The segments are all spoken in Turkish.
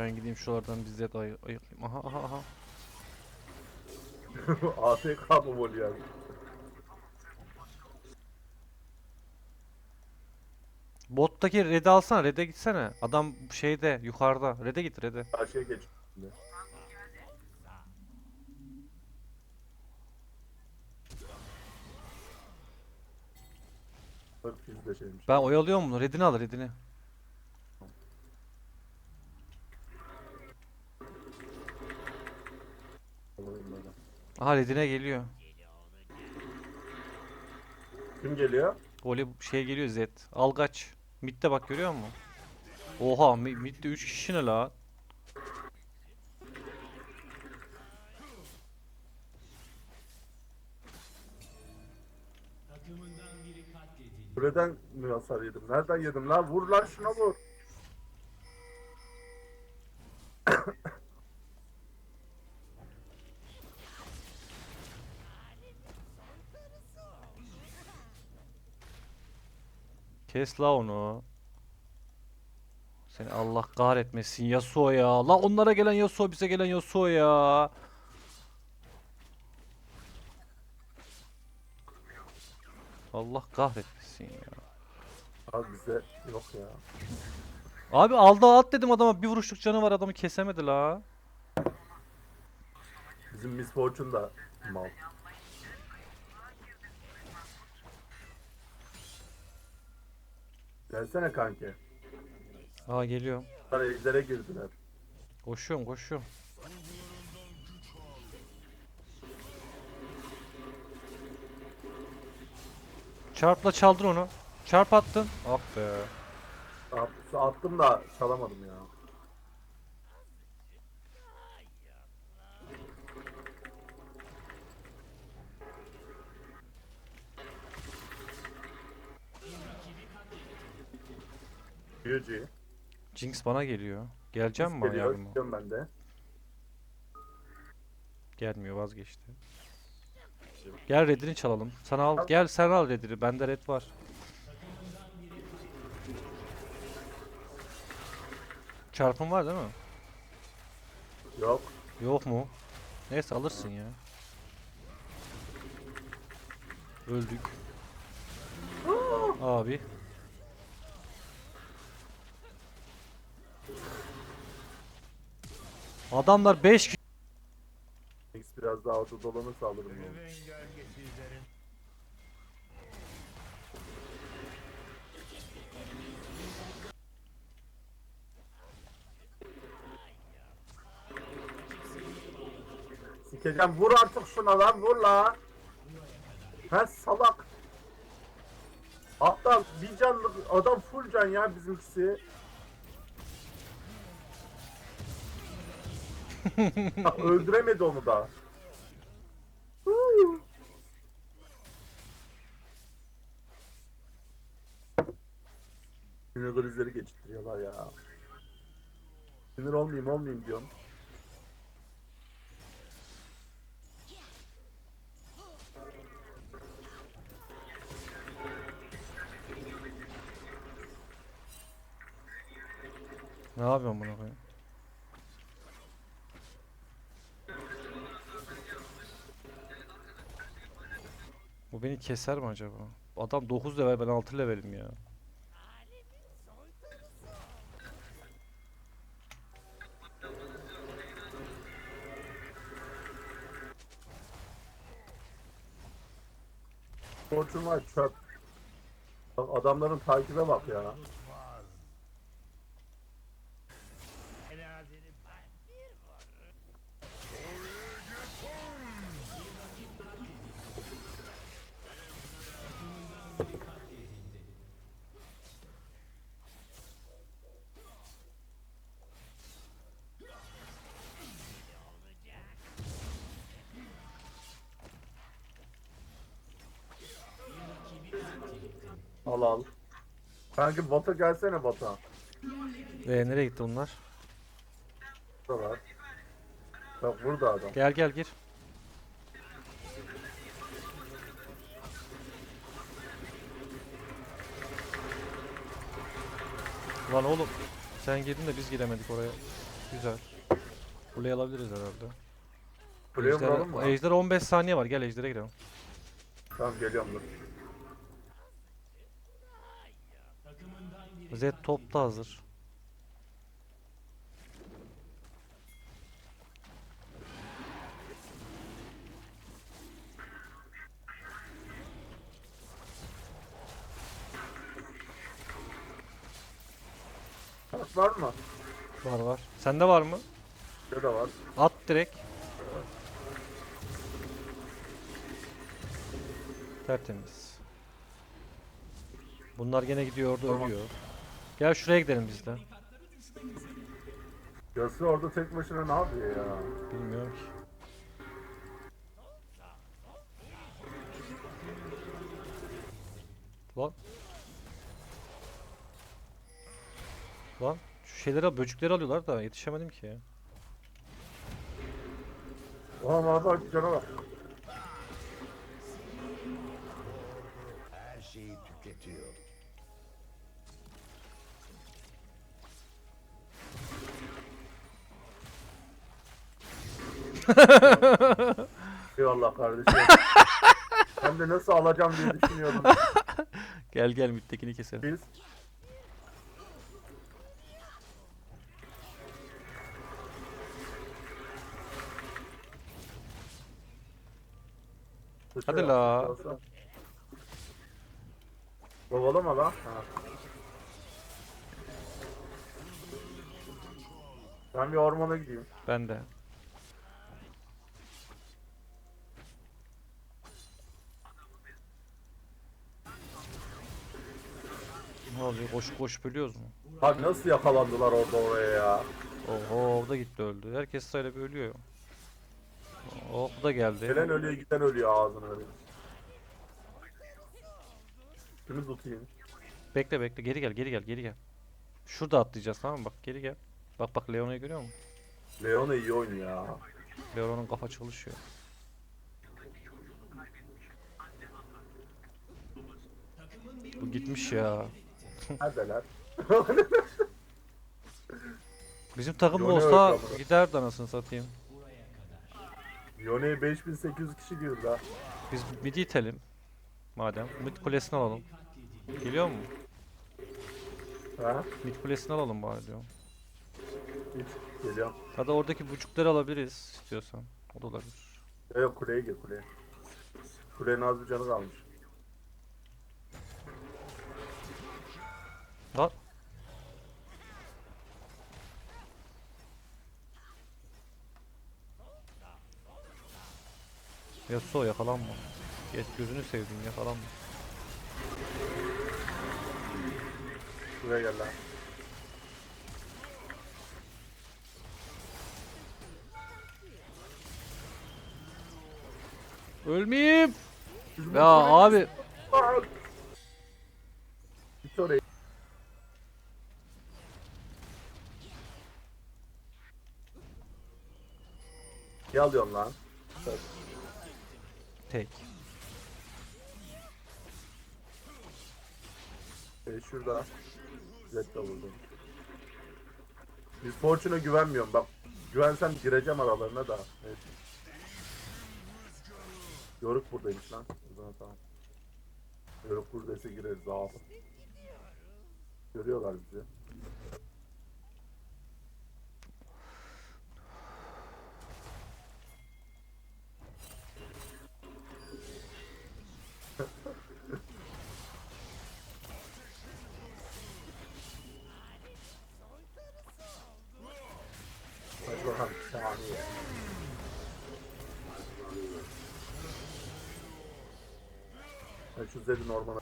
Ben gideyim şuralardan bizzat ay ayıklayayım. Aha aha aha. AFK mı vol yani? Bottaki red'i alsana. Red'e gitsene. Adam şeyde yukarıda. Red'e git red'e. Karşıya geç. şimdi. Bak biz de şeymiş. Ben oyalıyorum bunu. Red'ini al red'ini. Alayım böyle. Aha red'ine geliyor. Kim geliyor? Voli şey geliyor Z. Al kaç. Mid'de bak görüyor musun? Oha mi- mid'de 3 kişi ne la? Kuleden mi hasar yedim? Nereden yedim lan? Vur lan şuna vur. Kes la onu. Seni Allah kahretmesin Yasuo ya. La onlara gelen Yasuo bize gelen Yasuo ya. Allah kahretmesin ya. Abi bize yok ya. Abi aldı at dedim adama bir vuruşluk canı var adamı kesemedi la. Bizim Miss Fortune da mal. Gelsene kanki. Aa geliyorum. Sana ejdere girdiler. Koşuyorum koşuyorum. Çarpla çaldın onu. Çarp attın. Ah be. At- Attım da çalamadım ya. Büyücü. Jinx bana geliyor. Geleceğim mi bana Geliyor, yardıma? ben de. Gelmiyor vazgeçti. Gel redini çalalım. Sana al. Gel sen al redini. Bende red var. Çarpın var değil mi? Yok. Yok mu? Neyse alırsın ya. Öldük. Abi. Adamlar 5 kişi. X biraz daha orada dolanırsa alırım onu. Sikeceğim vur artık şuna lan vur la. Ha salak. Aptal bir canlı adam full can ya bizimkisi. Ha, öldüremedi onu da. Sinir krizleri geçirtiyorlar ya. Sinir olmayayım olmayayım diyorum. Ne yapıyorsun buna koyayım? Beni keser mi acaba? Adam 9 level ben 6 levelim ya. Fortune var çöp. Adamların takibe bak ya. Al al. Kanki bota gelsene bota. Ee, nereye gitti bunlar? Burada var. Bak burada adam. Gel gel gir. Lan oğlum sen girdin de biz giremedik oraya. Güzel. Kuleyi alabiliriz herhalde. Ejder, vuralım mı? ejder 15 saniye var. Gel ejdere girelim. Tamam geliyorum dur. Z top da hazır. Bak var mı? Var var. Sende var mı? Ne de var. At direkt. Tertemiz. Bunlar gene gidiyor orada Tamam. ölüyor. Gel şuraya gidelim biz de. Yasuo orada tek başına ne yapıyor ya? Bilmiyorum ki. Lan. Lan şu şeyleri al- böcekleri alıyorlar da yetişemedim ki ya. Oha bana bak cana bak. Her şeyi tüketiyor. Eyvallah kardeşim. ben de nasıl alacağım diye düşünüyordum. Gel gel mittekini keselim. Biz Hadi la. Kovalama la. Ha. Ben bir ormana gideyim. Ben de. Ne oluyor? Koş koş bölüyoruz mu? Abi nasıl yakalandılar orada oraya ya? Oho o da gitti öldü. Herkes sırayla bir ölüyor. Oh bu da geldi. Gelen ölüyor giden ölüyor ağzını öyle. Şunu tutayım. Bekle bekle geri gel geri gel geri gel. Şurada atlayacağız tamam mı? Bak geri gel. Bak bak Leona'yı görüyor musun? Leona iyi oynuyor ya. Leona'nın kafa çalışıyor. Bu gitmiş ya. Neredeler? Bizim takım Leona olsa yok ama. giderdi anasını satayım. Yone'ye 5800 kişi girdi ha. Biz midi itelim. Madem. Mid kulesini alalım. Geliyor mu? Ha? Mid kulesini alalım bari diyorum. Hiç geliyorum. Hadi oradaki buçukları alabiliriz istiyorsan. O da olabilir. Yok kuleye gir kuleye. Kulenin az bir canı kalmış. Lan. Yasuo yakalanma. Geç gözünü sevdim yakalanma. Buraya gel lan. Ölmeyeyim. Ya abi Git oraya. Ne alıyorsun lan? tek. Şey şurada. Zed de vurdum. Biz Fortune'a güvenmiyorum bak. Güvensem gireceğim aralarına da. Neyse. Yoruk buradaymış lan. Zaman tamam. Yoruk buradaysa gireriz abi. Görüyorlar bizi. 300 dedi normana.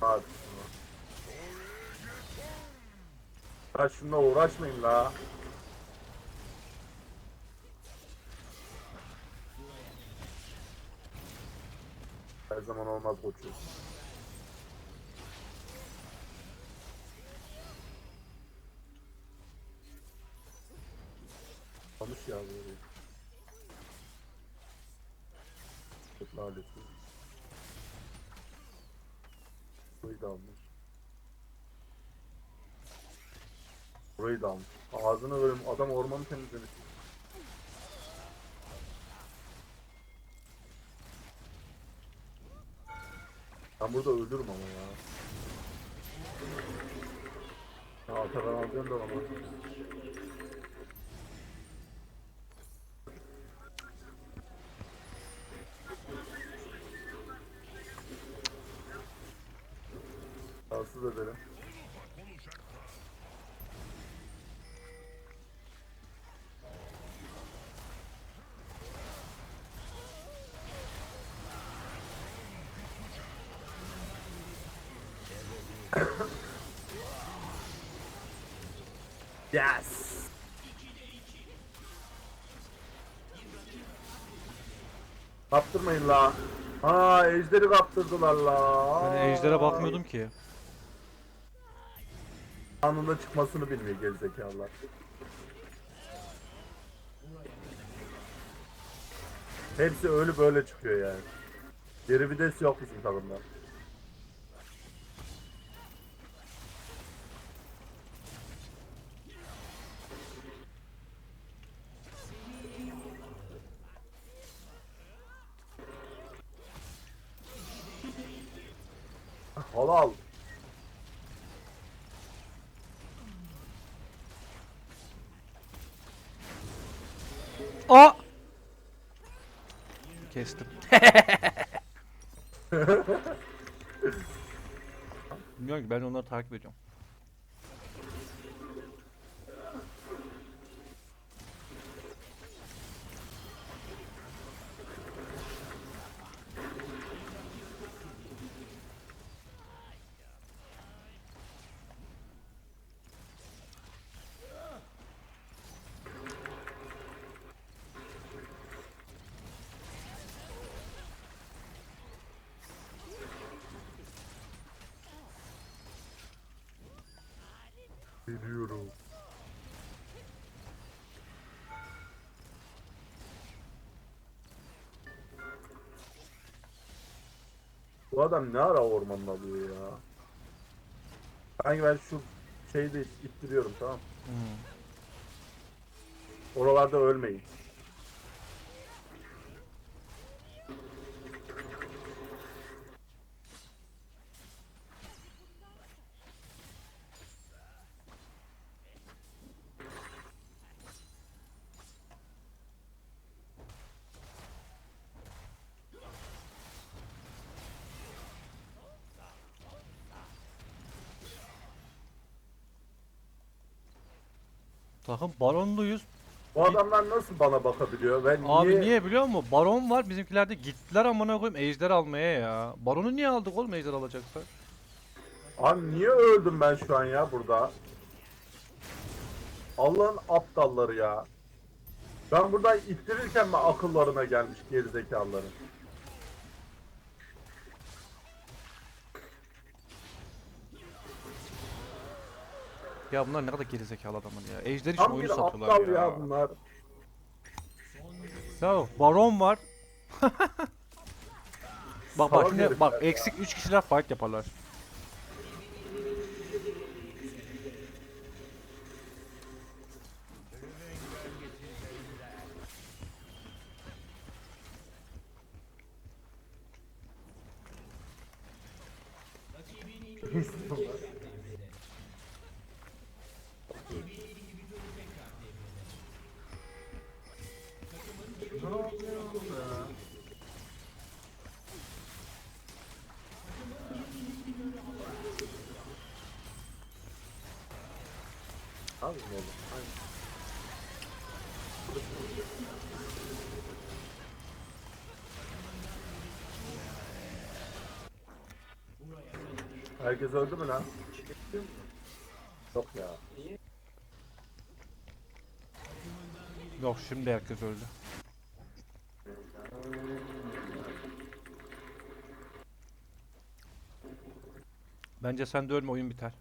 Hadi. Ben şununla la. Her zaman olmaz koçuyorsun. Laleti. Burayı da almış. Burayı da almış. Ağzını bölüm. Adam ormanı temizlemiş. Ben burada öldürürüm ama ya. Ha, ben alıyorum da ama. Rahatsız ederim. Yes. Kaptırmayın la. Aa ejderi kaptırdılar la. Ben ejdere bakmıyordum ki. Anında çıkmasını bilmiyor gerizekalılar. Hepsi ölü böyle çıkıyor yani. Geri vites yok bizim takımda. Aa! Kestim. Bilmiyorum ki ben onları takip ediyorum. Biliyorum. Bu adam ne ara ormanını alıyor ya? Sanki ben şu şeyde ittiriyorum tamam. Hmm. Oralarda ölmeyin. Takım baronluyuz. Bu adamlar nasıl bana bakabiliyor? Ben Abi niye... niye biliyor musun? Baron var bizimkiler de gittiler amına koyayım ejder almaya ya. Baronu niye aldık oğlum ejder alacaksak? Abi niye öldüm ben şu an ya burada? Allah'ın aptalları ya. Ben burada ittirirken mi akıllarına gelmiş gerizekalıların? Ya bunlar ne kadar gerizekalı adamlar ya. Ejder için Tam oyun bir satıyorlar aptal ya. ya bunlar. Ya baron var. bak bak Salak şimdi herifler bak eksik 3 kişiler fight yaparlar. Abi ne oğlum? Aynen. Herkes öldü mü lan? Yok ya. Yok şimdi herkes öldü. Bence sen de ölme oyun biter.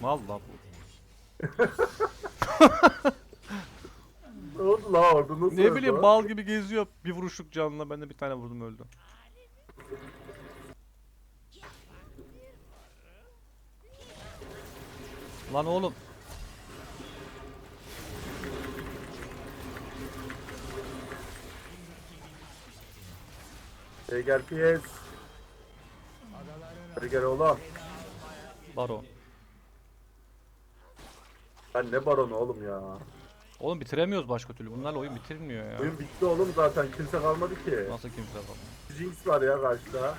Vallahi bu. Oğlum öldü la orada nasıl Ne öldü bileyim o? bal gibi geziyor. Bir vuruşluk canına ben de bir tane vurdum öldü. Lan oğlum. Şey gel piyes. Hadi gel oğlum. Baro. Ben ne baronu oğlum ya. Oğlum bitiremiyoruz başka türlü. Bunlarla oyun bitirilmiyor ya. Oyun bitti oğlum zaten kimse kalmadı ki. Nasıl kimse var? Jinx var ya karşıda.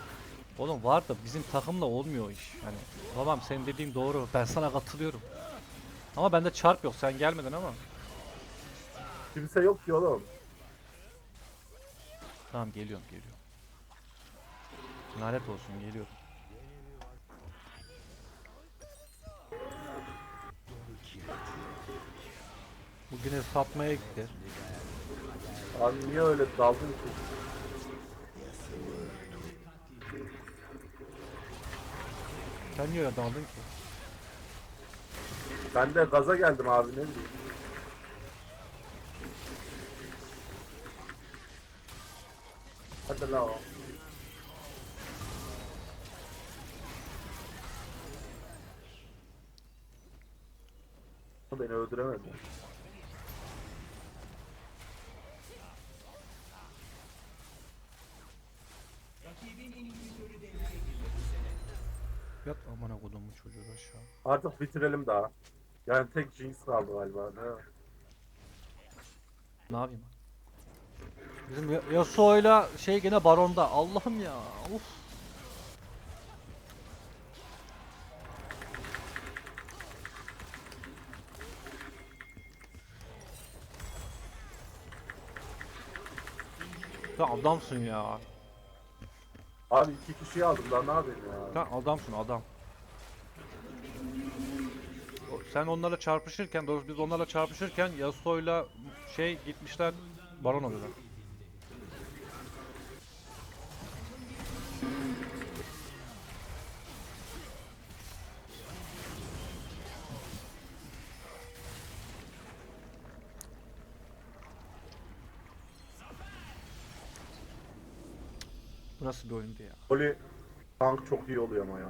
Oğlum var da bizim takımla olmuyor o iş. Hani tamam senin dediğin doğru. Ben sana katılıyorum. Ama bende çarp yok. Sen gelmedin ama. Kimse yok ki oğlum. Tamam geliyorum geliyorum. Lanet olsun geliyorum. Bugüne satmaya gitti. Abi niye öyle daldın ki? Sen niye öyle daldın ki? Ben de gaza geldim abi ne bileyim. Hadi la o. Beni öldüremedi. Yat amına kodumun çocuğu aşağı. Artık bitirelim daha. Yani tek Jinx kaldı galiba. Ne? Ne yapayım? Bizim Ya- Yasuo'yla şey gene baronda. Allah'ım ya. Uf. Sen adamsın ya. Abi iki kişiyi aldım daha ne yapayım ya. Sen adamsın adam. Sen onlarla çarpışırken, doğrusu biz onlarla çarpışırken Yasuo'yla şey gitmişler baron oluyorlar. Nasıl bir oyundu ya? Oli tank çok iyi oluyor ama ya.